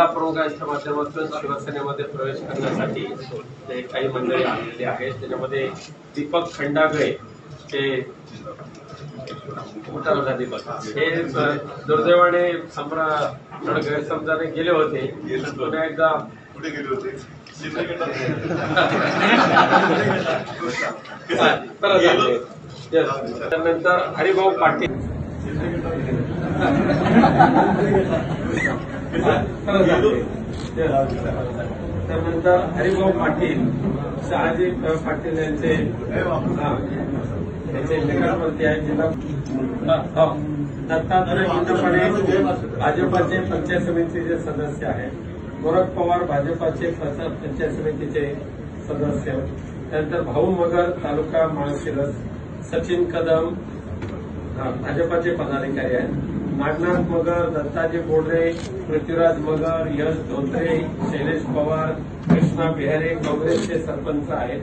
महामंडळाच्या माध्यमातून शिवसेनेमध्ये प्रवेश करण्यासाठी ते काही मंडळी आलेली आहेत. त्याच्यामध्ये दीपक खंडागळे मोठा होता दीपक. हे दुर्दैवाने गैरसमजाने गेले होते. पुन्हा एकदा गेले होते. त्यानंतर हरिभाऊ पाटील. त्यानंतर हरिभाऊ पाटील शहाजी पाटील यांचे हा. त्यांचे निकटवर्ती आहेत जिल्हा दत्तात्रय भाजपाचे पंचायत समितीचे सदस्य आहेत गोरख पवार भाजपाचे पंचायत समितीचे सदस्य त्यानंतर भाऊ मगर तालुका माळशिरस सचिन कदम भाजपाचे पदाधिकारी आहेत नागनाथ मगर दत्ताजी बोडरे पृथ्वीराज मगर यश धोत्रे शैलेश पवार कृष्णा बिहारे काँग्रेसचे सरपंच आहेत.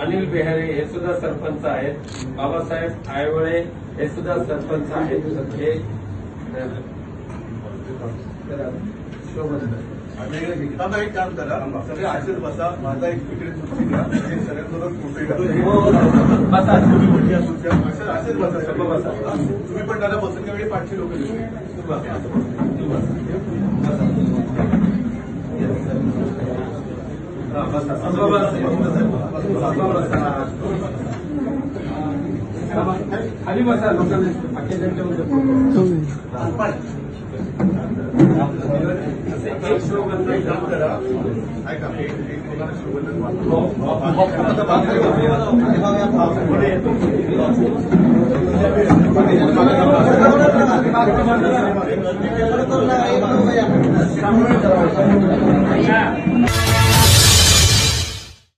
अनिल बिहारे हे सुद्धा सरपंच आहेत. बाबासाहेब आयवळे हे सुद्धा सरपंच आहेत. हे आता एक काम करा सगळे आशीर् बसा. माझा एक तिकडे सुट्टी घ्या हे सगळ्यांसोबत फोटो घ्या बसा. तुमच्या बसा बसा. तुम्ही पण दादा बसून त्या वेळी पाचशे लोक बसा. बसा, बसा. खाली बसा लोकांना ऐका